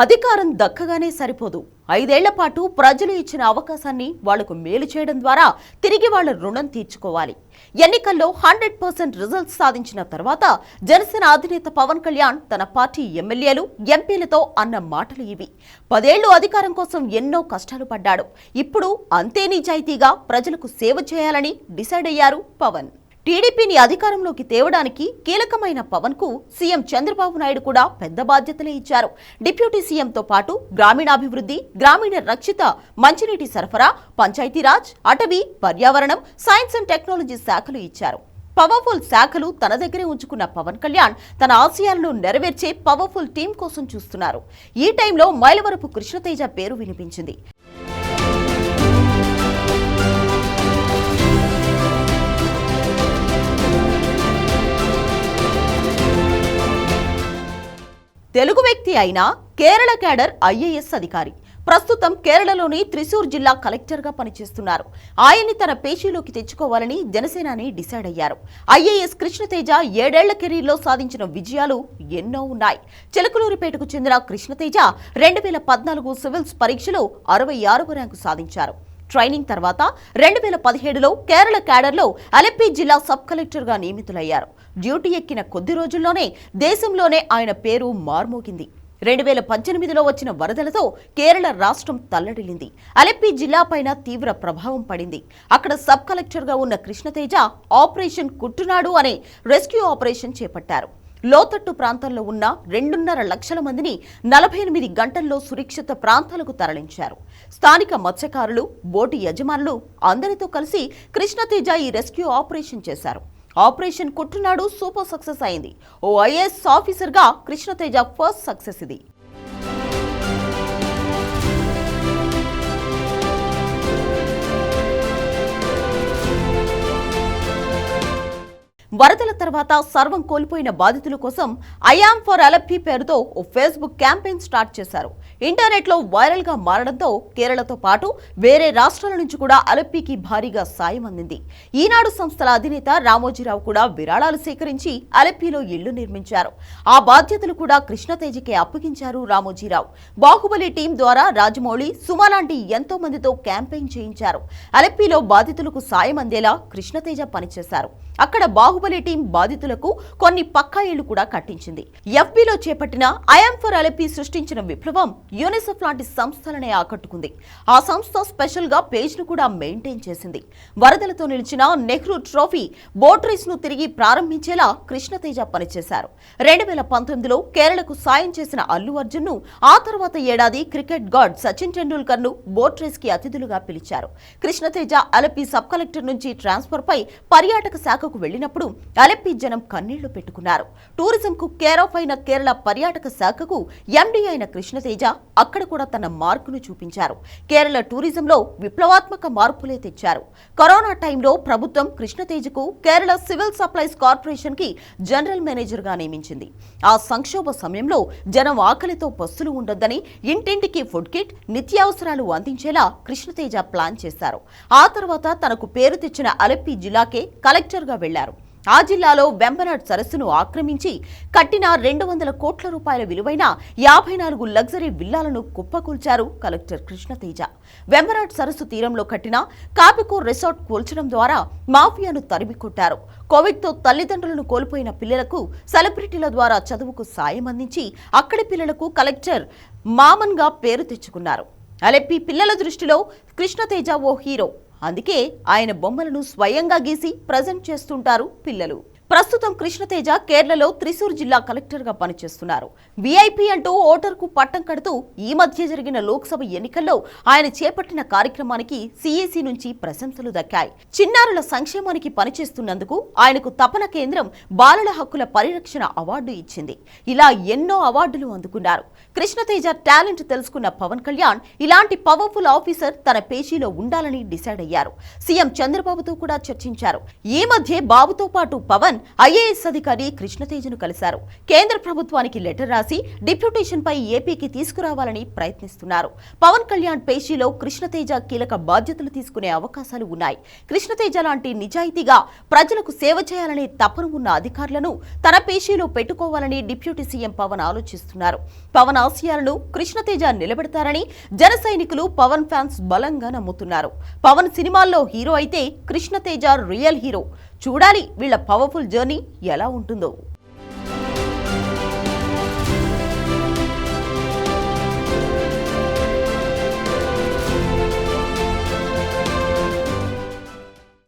అధికారం దక్కగానే సరిపోదు. ఐదేళ్ళ పాటు ప్రజలు ఇచ్చిన అవకాశాన్ని వాళ్ళకు మేలు చేయడం ద్వారా తిరిగి వాళ్ళ రుణం తీర్చుకోవాలి. ఎన్నికల్లో హండ్రెడ్ పర్సెంట్ రిజల్ట్స్ సాధించిన తర్వాత జనసేన అధినేత పవన్ కళ్యాణ్ తన పార్టీ ఎమ్మెల్యేలు ఎంపీలతో అన్న మాటలు ఇవి. పదేళ్ళు అధికారం కోసం ఎన్నో కష్టాలు పడ్డాడు. ఇప్పుడు అంతే నిజాయితీగా ప్రజలకు సేవ చేయాలని డిసైడ్ అయ్యారు పవన్. టీడీపీని అధికారంలోకి తేవడానికి కీలకమైన పవన్కు సీఎం చంద్రబాబు నాయుడు కూడా పెద్ద బాధ్యతలే ఇచ్చారు. డిప్యూటీ సీఎంతో పాటు గ్రామీణాభివృద్ధి గ్రామీణ రక్షిత మంచినీటి సరఫరా పంచాయతీరాజ్ అటవీ పర్యావరణం సైన్స్ అండ్ టెక్నాలజీ శాఖలు ఇచ్చారు. పవర్ఫుల్ శాఖలు తన దగ్గరే ఉంచుకున్న పవన్ కళ్యాణ్ తన ఆశయాలను నెరవేర్చే పవర్ఫుల్ టీం కోసం చూస్తున్నారు. ఈ టైంలో మైలవరపు కృష్ణతేజ పేరు వినిపించింది. తెలుగు వ్యక్తి అయిన కేరళ క్యాడర్ ఐఏఎస్ అధికారి. ప్రస్తుతం కేరళలోని త్రిశూర్ జిల్లా కలెక్టర్గా పనిచేస్తున్నారు. ఆయన్ని తన పేషీలోకి తెచ్చుకోవాలని జనసేనాని డిసైడ్ అయ్యారు. ఐఏఎస్ కృష్ణతేజ ఏడేళ్ళ కెరీర్లో సాధించిన విజయాలు ఎన్నో ఉన్నాయి. చిలకలూరిపేటకు చెందిన కృష్ణతేజ రెండు వేల పద్నాలుగు సివిల్స్ పరీక్షలో అరవై ఆరవ ర్యాంకు సాధించారు. ట్రైనింగ్ తర్వాత రెండు వేల పదిహేడులో కేరళ క్యాడర్లో అలెప్పి జిల్లా సబ్ కలెక్టర్గా నియమితులయ్యారు. డ్యూటీ ఎక్కిన కొద్ది రోజుల్లోనే దేశంలోనే ఆయన పేరు మార్మోగింది. రెండు వేల పద్దెనిమిదిలో వచ్చిన వరదలతో కేరళ రాష్ట్రం తల్లడిల్లింది. అలెప్పి జిల్లాపైన తీవ్ర ప్రభావం పడింది. అక్కడ సబ్ కలెక్టర్గా ఉన్న కృష్ణతేజ ఆపరేషన్ కుట్టునాడు అనే రెస్క్యూ ఆపరేషన్ చేపట్టారు. లోతట్టు ప్రాంతాల్లో ఉన్న రెండున్నర లక్షల మందిని నలభై ఎనిమిది గంటల్లో సురక్షిత ప్రాంతాలకు తరలించారు. స్థానిక మత్స్యకారులు బోటు యజమానులు అందరితో కలిసి కృష్ణతేజ ఈ రెస్క్యూ ఆపరేషన్ చేశారు. ఆపరేషన్ కుట్టునాడు సూపర్ సక్సెస్ అయింది. ఓ ఐఏఎస్ ఆఫీసర్గా కృష్ణతేజ ఫస్ట్ సక్సెస్ ఇది. వరదల తర్వాత సర్వం కోల్పోయిన బాధితుల కోసం ఐఆమ్ ఫర్ అలప్పి పేరుతో ఓ ఫేస్బుక్ క్యాంపెయిన్ స్టార్ట్ చేశారు. ఇంటర్నెట్లో వైరల్గా మారడంతో కేరళతో పాటు వేరే రాష్ట్రాల నుంచి కూడా అలప్పికి భారీగా సాయం అందింది. ఈనాడు సంస్థల అధినేత రామోజీరావు కూడా విరాళాలు సేకరించి అలప్పిలో ఇళ్ళు నిర్మించారు. ఆ బాధ్యతలు కూడా కృష్ణతేజకే అప్పగించారు రామోజీరావు. బాహుబలి టీం ద్వారా రాజమౌళి సుమ లాంటి ఎంతో మందితో క్యాంపెయిన్ చేయించారు. అలప్పిలో బాధితులకు సాయం అందేలా కృష్ణతేజ పనిచేశారు. అక్కడ బాహుబలి టీం బాధితులకు కొన్ని పక్కా ఇళ్ళు కూడా కట్టించింది. ఎఫ్బీలో చేపట్టిన ఐఎం ఫర్ అలెపీ సృష్టించిన విప్లవం యూనిసెఫ్ లాంటి సంస్థలనే ఆకట్టుకుంది. ఆ సంస్థ స్పెషల్గా పేజ్ను కూడా మెయింటైన్ చేసింది. వరదలతో నిలిచిన నెహ్రూ ట్రోఫీ బోట్ రేస్ను తిరిగి ప్రారంభించేలా కృష్ణతేజ పనిచేశారు. రెండు వేల పంతొమ్మిదిలో కేరళకు సాయం చేసిన అల్లు అర్జున్ను ఆ తర్వాత ఏడాది క్రికెట్ గాడ్ సచిన్ టెండూల్కర్ను బోట్ రేస్కి అతిథులుగా పిలిచారు. కృష్ణతేజ అలపి సబ్ కలెక్టర్ నుంచి ట్రాన్స్ఫర్ పై పర్యాటక శాఖకు వెళ్ళినప్పుడు అలెప్పి జనం కన్నీళ్ళు పెట్టుకున్నారు. టూరిజం కు కేర్ ఆఫ్ అయిన కేరళ పర్యాటక శాఖకు ఎండీ అయిన కృష్ణతేజ అక్కడ కూడా తన మార్కును చూపించారు. కేరళ టూరిజంలో విప్లవాత్మక మార్పులే తెచ్చారు. కరోనా టైంలో ప్రభుత్వం కృష్ణతేజకు కేరళ సివిల్ సప్లైస్ కార్పొరేషన్కి జనరల్ మేనేజర్గా నియమించింది. ఆ సంక్షోభ సమయంలో జనం ఆకలితో బస్సులు ఉండొద్దని ఇంటింటికి ఫుడ్ కిట్ నిత్యావసరాలు అందించేలా కృష్ణతేజ ప్లాన్ చేశారు. ఆ తర్వాత తనకు పేరు తెచ్చిన అలెప్పి జిల్లాకే కలెక్టర్గా వెళ్ళారు. ఆ జిల్లాలో వెంబనాడ్ సరస్సును ఆక్రమించి కట్టిన రెండు వందల కోట్ల రూపాయల విలువైన యాభై నాలుగు లగ్జరీ విల్లాలను కుప్పకూల్చారు కలెక్టర్ కృష్ణతేజ వెంబనాడ్ సరస్సు తీరంలో కట్టిన కాపికో రిసార్ట్ కూల్చడం ద్వారా మాఫియాను తరిమికొట్టారు. కోవిడ్తో తల్లిదండ్రులను కోల్పోయిన పిల్లలకు సెలబ్రిటీల ద్వారా చదువుకు సాయం అందించి అక్కడి పిల్లలకు కలెక్టర్ మామన్గా పేరు తెచ్చుకున్నారు. అలెప్పి పిల్లల దృష్టిలో కృష్ణతేజ ఓ హీరో. అందుకే ఆయన బొమ్మలను స్వయంగా గీసి ప్రజెంట్ చేస్తుంటారు పిల్లలు. ప్రస్తుతం కృష్ణతేజ కేరళలో త్రిశూర్ జిల్లా కలెక్టర్గా పనిచేస్తున్నారు. వీఐపీ అంటూ ఓటర్కు పట్టం కడుతూ ఈ మధ్య జరిగిన లోక్సభ ఎన్నికల్లో ఆయన చేపట్టిన కార్యక్రమానికి సిఎసి నుంచి ప్రశంసలు దక్కాయి. చిన్నారుల సంక్షేమానికి పనిచేస్తున్నందుకు ఆయనకు తపన కేంద్రం బాలల హక్కుల పరిరక్షణ అవార్డు ఇచ్చింది. ఇలా ఎన్నో అవార్డులు అందుకున్నారు. కృష్ణతేజ టాలెంట్ తెలుసుకున్న పవన్ కళ్యాణ్ ఇలాంటి పవర్ఫుల్ ఆఫీసర్ తన పేజీలో ఉండాలని డిసైడ్ అయ్యారు. సీఎం చంద్రబాబుతో కూడా చర్చించారు. ఈ మధ్య బాబుతో పాటు పవన్ ఐఏఎస్ అధికారి కృష్ణతేజను కలిశారు. కేంద్ర ప్రభుత్వానికి లెటర్ రాసి డిప్యూటేషన్ పై ఏపీకి తీసుకురావాలని ప్రయత్నిస్తున్నారు. పవన్ కళ్యాణ్ పేషీలో కృష్ణతేజ కీలక బాధ్యతలు తీసుకునే అవకాశాలు ఉన్నాయి. కృష్ణతేజ లాంటి నిజాయితీగా ప్రజలకు సేవ చేయాలనే తపన ఉన్న అధికారులను తన పేషీలో పెట్టుకోవాలని డిప్యూటీ సీఎం పవన్ ఆలోచిస్తున్నారు. పవన్ ఆశయాలను కృష్ణతేజ నిలబెడతారని జన సైనికులు పవన్ ఫ్యాన్స్ బలంగా నమ్ముతున్నారు. పవన్ సినిమాల్లో హీరో అయితే కృష్ణతేజ రియల్ హీరో. చూడాలి వీళ్ళ పవర్ఫుల్ జర్నీ ఎలా ఉంటుందో.